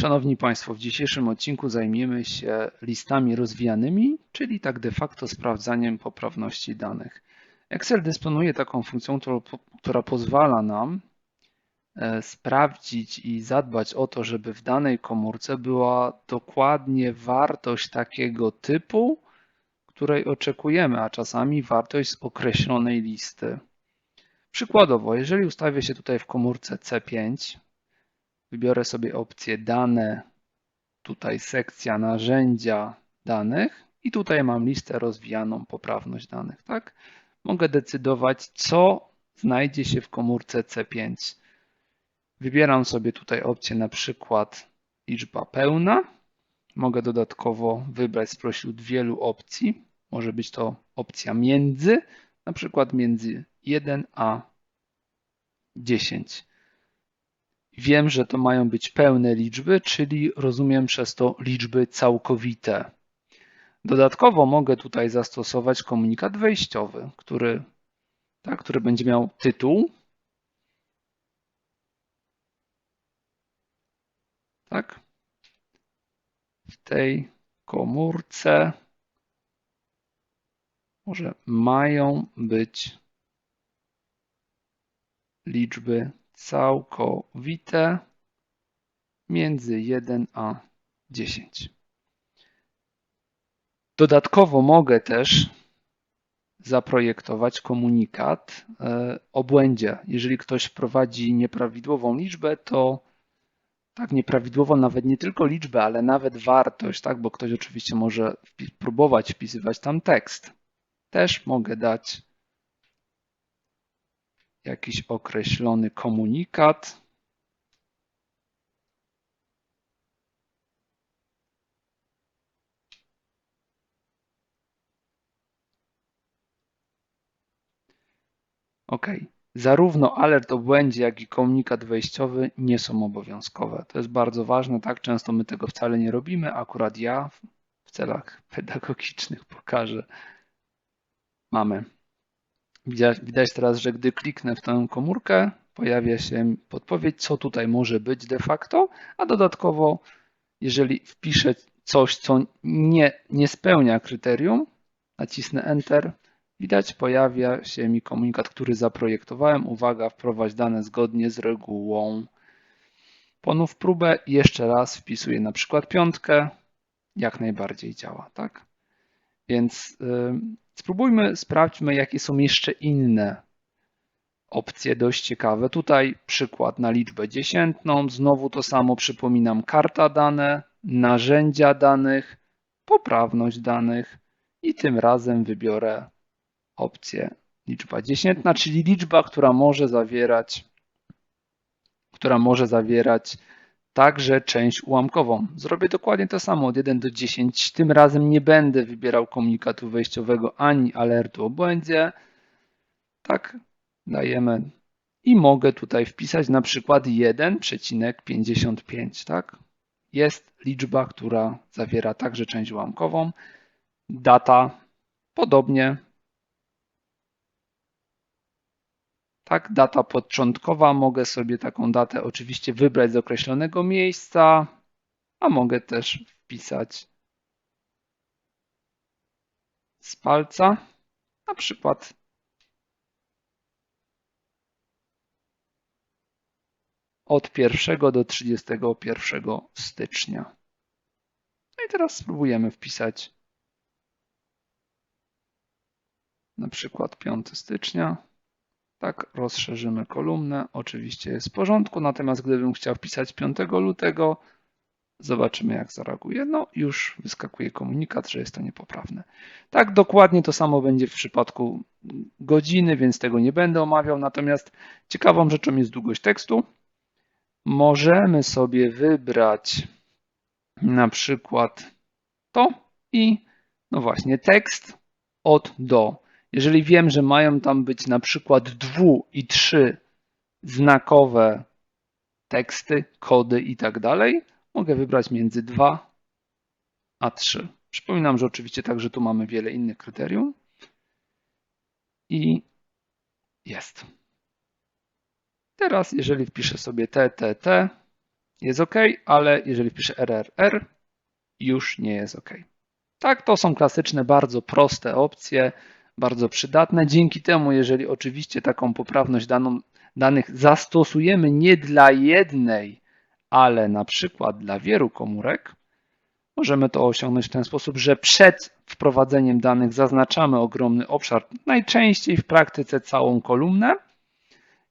Szanowni Państwo, w dzisiejszym odcinku zajmiemy się listami rozwijanymi, czyli tak de facto sprawdzaniem poprawności danych. Excel dysponuje taką funkcją, która pozwala nam e, sprawdzić i zadbać o to, żeby w danej komórce była dokładnie wartość takiego typu, której oczekujemy, a czasami wartość z określonej listy. Przykładowo, jeżeli ustawię się tutaj w komórce C5, wybiorę sobie opcję dane, tutaj sekcja narzędzia danych i tutaj mam listę rozwijaną poprawność danych, tak? Mogę decydować, co znajdzie się w komórce C5. Wybieram sobie tutaj opcję na przykład liczba pełna. Mogę dodatkowo wybrać spośród wielu opcji. Może być to opcja między, na przykład między 1 a 10. Wiem, że to mają być pełne liczby, czyli rozumiem przez to liczby całkowite. Dodatkowo mogę tutaj zastosować komunikat wejściowy, który, tak, który będzie miał tytuł. Tak. W tej komórce może mają być liczby całkowite między 1 a 10. Dodatkowo mogę też zaprojektować komunikat e, o błędzie. Jeżeli ktoś wprowadzi nieprawidłową liczbę, to tak nieprawidłowo nawet nie tylko liczbę, ale nawet wartość, tak, bo ktoś oczywiście może próbować wpisywać tam tekst. Też mogę dać jakiś określony komunikat. OK. Zarówno alert o błędzie, jak i komunikat wejściowy nie są obowiązkowe. To jest bardzo ważne. Tak często my tego wcale nie robimy. Akurat ja w- celach pedagogicznych pokażę. Mamy. Widać, teraz, że gdy kliknę w tę komórkę, pojawia się podpowiedź, co tutaj może być de facto, a dodatkowo, jeżeli wpiszę coś, co nie, nie spełnia kryterium, nacisnę Enter, widać, pojawia się mi komunikat, który zaprojektowałem. Uwaga, wprowadź dane zgodnie z regułą. Ponów próbę i jeszcze raz wpisuję na przykład piątkę. Jak najbardziej działa, tak? Więc spróbujmy, sprawdźmy, jakie są jeszcze inne opcje dość ciekawe. Tutaj przykład na liczbę dziesiętną. Znowu to samo przypominam. Karta dane, narzędzia danych, poprawność danych i tym razem wybiorę opcję liczba dziesiętna, czyli liczba, która może zawierać, która może zawierać także część ułamkową. Zrobię dokładnie to samo od 1 do 10. Tym razem nie będę wybierał komunikatu wejściowego ani alertu o błędzie. Tak, dajemy i mogę tutaj wpisać na przykład 1,55. Tak? Jest liczba, która zawiera także część ułamkową. Data podobnie. Tak, data początkowa. Mogę sobie taką datę oczywiście wybrać z określonego miejsca, a mogę też wpisać z palca, na przykład od 1 do 31 stycznia. No i teraz spróbujemy wpisać na przykład 5 stycznia. Tak, rozszerzymy kolumnę. Oczywiście jest w porządku, natomiast gdybym chciał wpisać 5 lutego, zobaczymy jak zareaguje. No, już wyskakuje komunikat, że jest to niepoprawne. Tak, dokładnie to samo będzie w przypadku godziny, więc tego nie będę omawiał. Natomiast ciekawą rzeczą jest długość tekstu. Możemy sobie wybrać na przykład to i no właśnie tekst od do. Jeżeli wiem, że mają tam być na przykład dwu i trzy znakowe teksty, kody i tak dalej, mogę wybrać między 2 a 3. Przypominam, że oczywiście także tu mamy wiele innych kryterium. I jest. Teraz, jeżeli wpiszę sobie T, T, T, jest OK, ale jeżeli wpiszę RRR, już nie jest OK. Tak, to są klasyczne, bardzo proste opcje, bardzo przydatne. Dzięki temu, jeżeli oczywiście taką poprawność daną, danych zastosujemy nie dla jednej, ale na przykład dla wielu komórek, możemy to osiągnąć w ten sposób, że przed wprowadzeniem danych zaznaczamy ogromny obszar, najczęściej w praktyce całą kolumnę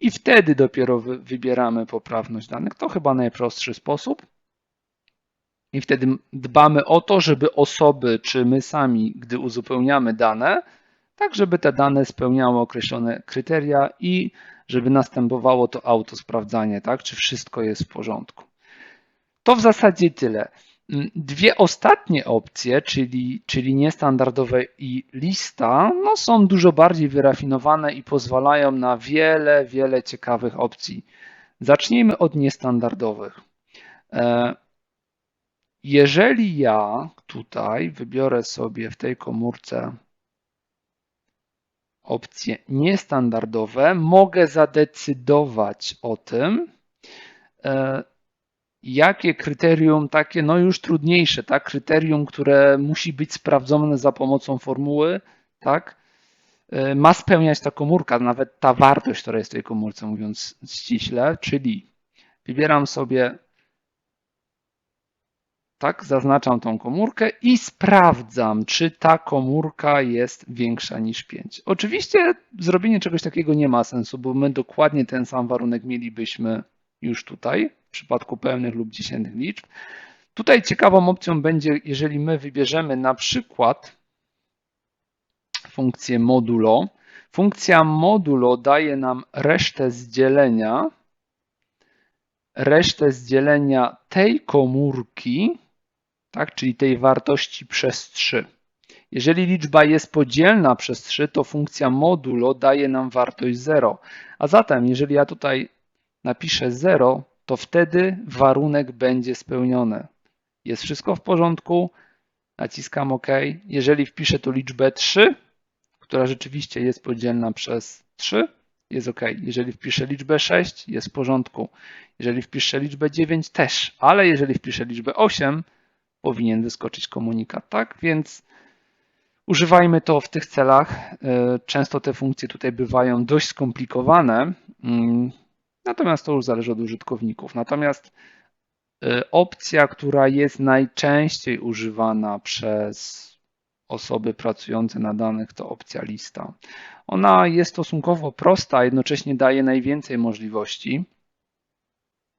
i wtedy dopiero wy, wybieramy poprawność danych. To chyba najprostszy sposób. I wtedy dbamy o to, żeby osoby czy my sami, gdy uzupełniamy dane, tak żeby te dane spełniały określone kryteria i żeby następowało to autosprawdzanie, tak, czy wszystko jest w porządku. To w zasadzie tyle. Dwie ostatnie opcje, czyli, czyli niestandardowe i lista, no są dużo bardziej wyrafinowane i pozwalają na wiele, wiele ciekawych opcji. Zacznijmy od niestandardowych. E, jeżeli ja tutaj wybiorę sobie w tej komórce opcje niestandardowe, mogę zadecydować o tym, e, jakie kryterium takie, no już trudniejsze, tak, kryterium, które musi być sprawdzone za pomocą formuły, tak, e, ma spełniać ta komórka, nawet ta wartość, która jest w tej komórce, mówiąc ściśle, czyli wybieram sobie tak, zaznaczam tą komórkę i sprawdzam, czy ta komórka jest większa niż 5. Oczywiście zrobienie czegoś takiego nie ma sensu, bo my dokładnie ten sam warunek mielibyśmy już tutaj, w przypadku pełnych lub dziesiętnych liczb. Tutaj ciekawą opcją będzie, jeżeli my wybierzemy na przykład funkcję modulo. Funkcja modulo daje nam resztę z dzielenia, resztę z dzielenia tej komórki, tak, czyli tej wartości przez 3. Jeżeli liczba jest podzielna przez 3, to funkcja modulo daje nam wartość 0. A zatem, jeżeli ja tutaj napiszę 0, to wtedy warunek będzie spełniony. Jest wszystko w porządku, naciskam OK. Jeżeli wpiszę tu liczbę 3, która rzeczywiście jest podzielna przez 3, jest OK. Jeżeli wpiszę liczbę 6, jest w porządku. Jeżeli wpiszę liczbę 9, też. Ale jeżeli wpiszę liczbę 8, powinien wyskoczyć komunikat, tak? Więc używajmy to w tych celach. E, często te funkcje tutaj bywają dość skomplikowane, mm, natomiast to już zależy od użytkowników. Natomiast e, opcja, która jest najczęściej używana przez osoby pracujące na danych, to opcja lista. Ona jest stosunkowo prosta, a jednocześnie daje najwięcej możliwości.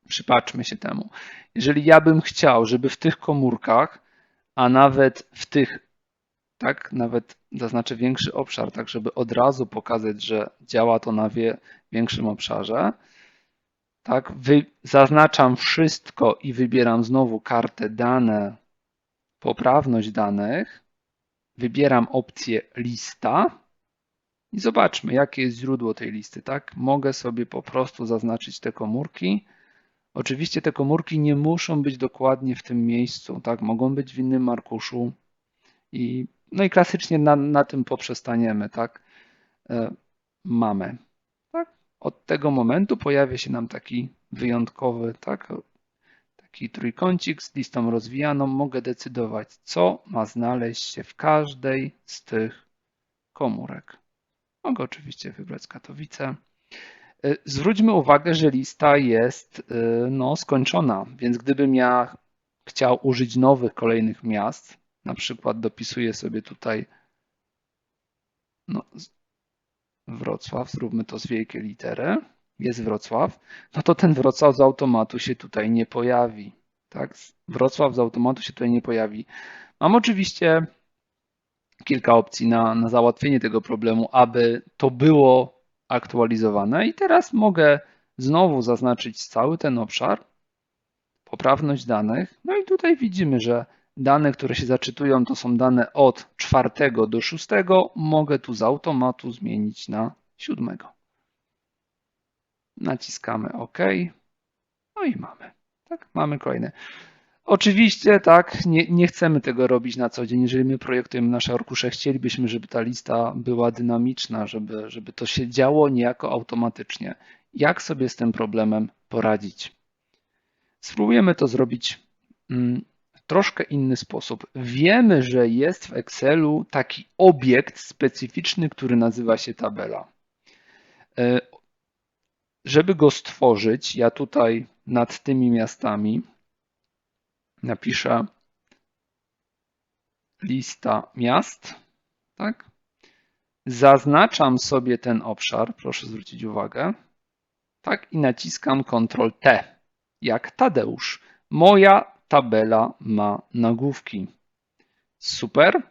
Przypatrzmy się temu. Jeżeli ja bym chciał, żeby w tych komórkach, a nawet w tych, tak, nawet zaznaczę większy obszar, tak, żeby od razu pokazać, że działa to na wie, większym obszarze, tak, wy, zaznaczam wszystko i wybieram znowu kartę dane, poprawność danych, wybieram opcję lista i zobaczmy, jakie jest źródło tej listy, tak? Mogę sobie po prostu zaznaczyć te komórki, Oczywiście te komórki nie muszą być dokładnie w tym miejscu, tak? Mogą być w innym arkuszu i no i klasycznie na, na tym poprzestaniemy, tak? E, mamy, tak? Od tego momentu pojawia się nam taki wyjątkowy, tak? Taki trójkącik z listą rozwijaną. Mogę decydować, co ma znaleźć się w każdej z tych komórek. Mogę oczywiście wybrać Katowice. E, zwróćmy uwagę, że lista jest e, no, skończona, więc gdybym ja chciał użyć nowych kolejnych miast, na przykład dopisuję sobie tutaj no, Wrocław, zróbmy to z wielkiej litery, jest Wrocław, no to ten Wrocław z automatu się tutaj nie pojawi. Tak? Wrocław z automatu się tutaj nie pojawi. Mam oczywiście kilka opcji na, na załatwienie tego problemu, aby to było aktualizowane i teraz mogę znowu zaznaczyć cały ten obszar, poprawność danych. No i tutaj widzimy, że dane, które się zaczytują, to są dane od czwartego do szóstego. Mogę tu z automatu zmienić na siódmego. Naciskamy OK. No i mamy. Tak, mamy kolejne. Oczywiście tak, nie, nie chcemy tego robić na co dzień. Jeżeli my projektujemy nasze arkusze, chcielibyśmy, żeby ta lista była dynamiczna, żeby, żeby to się działo niejako automatycznie. Jak sobie z tym problemem poradzić? Spróbujemy to zrobić mm, w troszkę inny sposób. Wiemy, że jest w Excelu taki obiekt specyficzny, który nazywa się tabela. E, żeby go stworzyć, ja tutaj nad tymi miastami napiszę lista miast, tak? Zaznaczam sobie ten obszar, proszę zwrócić uwagę, tak? I naciskam Ctrl T, jak Tadeusz. Moja tabela ma nagłówki. Super.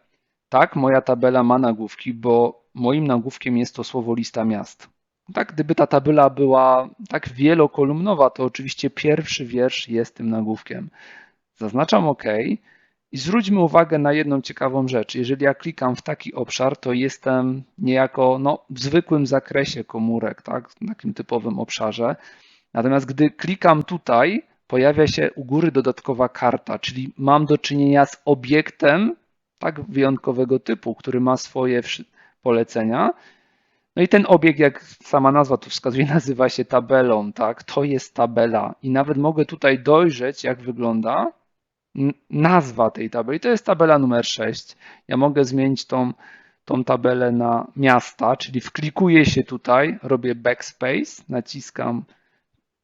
Tak, moja tabela ma nagłówki, bo moim nagłówkiem jest to słowo lista miast. Tak, gdyby ta tabela była tak wielokolumnowa, to oczywiście pierwszy wiersz jest tym nagłówkiem. Zaznaczam OK i zwróćmy uwagę na jedną ciekawą rzecz. Jeżeli ja klikam w taki obszar, to jestem niejako no, w zwykłym zakresie komórek, tak, w takim typowym obszarze. Natomiast gdy klikam tutaj, pojawia się u góry dodatkowa karta, czyli mam do czynienia z obiektem tak wyjątkowego typu, który ma swoje polecenia. No i ten obiekt, jak sama nazwa tu wskazuje, nazywa się tabelą, tak? To jest tabela i nawet mogę tutaj dojrzeć, jak wygląda nazwa tej tabeli. To jest tabela numer 6. Ja mogę zmienić tą, tą tabelę na miasta, czyli wklikuję się tutaj, robię backspace, naciskam,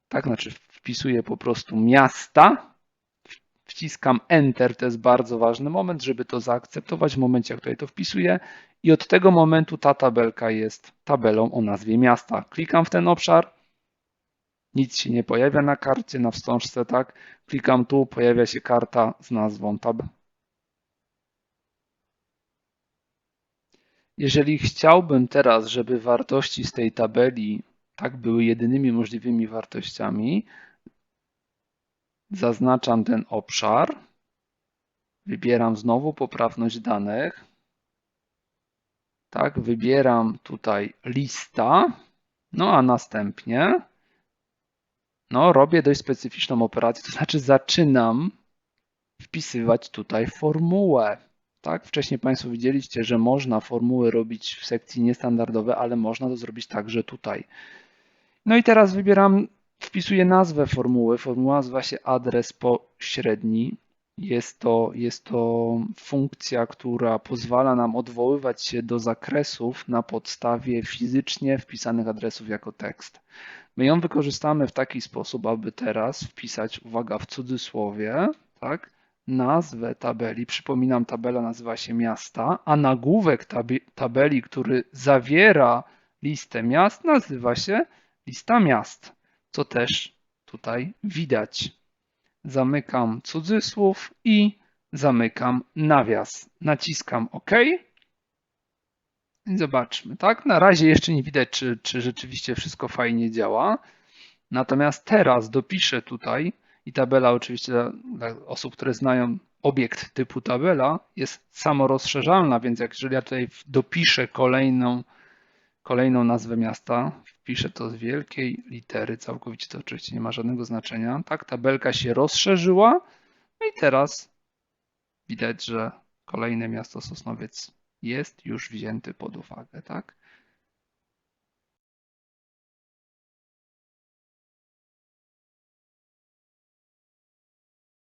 tak, znaczy wpisuję po prostu miasta, wciskam Enter, to jest bardzo ważny moment, żeby to zaakceptować w momencie, jak tutaj to wpisuję i od tego momentu ta tabelka jest tabelą o nazwie miasta. Klikam w ten obszar, nic się nie pojawia na karcie, na wstążce, tak? Klikam tu, pojawia się karta z nazwą tab. Jeżeli chciałbym teraz, żeby wartości z tej tabeli tak były jedynymi możliwymi wartościami, zaznaczam ten obszar, wybieram znowu poprawność danych, tak, wybieram tutaj lista, no a następnie no, robię dość specyficzną operację, to znaczy zaczynam wpisywać tutaj formułę. Tak, wcześniej Państwo widzieliście, że można formuły robić w sekcji niestandardowe, ale można to zrobić także tutaj. No i teraz wybieram, wpisuję nazwę formuły. Formuła nazywa się adres pośredni. Jest to, jest to funkcja, która pozwala nam odwoływać się do zakresów na podstawie fizycznie wpisanych adresów jako tekst. My ją wykorzystamy w taki sposób, aby teraz wpisać, uwaga, w cudzysłowie, tak, nazwę tabeli. Przypominam, tabela nazywa się miasta, a nagłówek tabeli, który zawiera listę miast, nazywa się lista miast, co też tutaj widać. Zamykam cudzysłów i zamykam nawias. Naciskam OK i zobaczmy, tak? Na razie jeszcze nie widać, czy, czy rzeczywiście wszystko fajnie działa. Natomiast teraz dopiszę tutaj i tabela oczywiście dla, dla osób, które znają obiekt typu tabela jest samorozszerzalna, więc jak jeżeli ja tutaj dopiszę kolejną, kolejną nazwę miasta, wpiszę to z wielkiej litery, całkowicie to oczywiście nie ma żadnego znaczenia, tak, tabelka się rozszerzyła, no i teraz widać, że kolejne miasto Sosnowiec jest już wzięty pod uwagę, tak?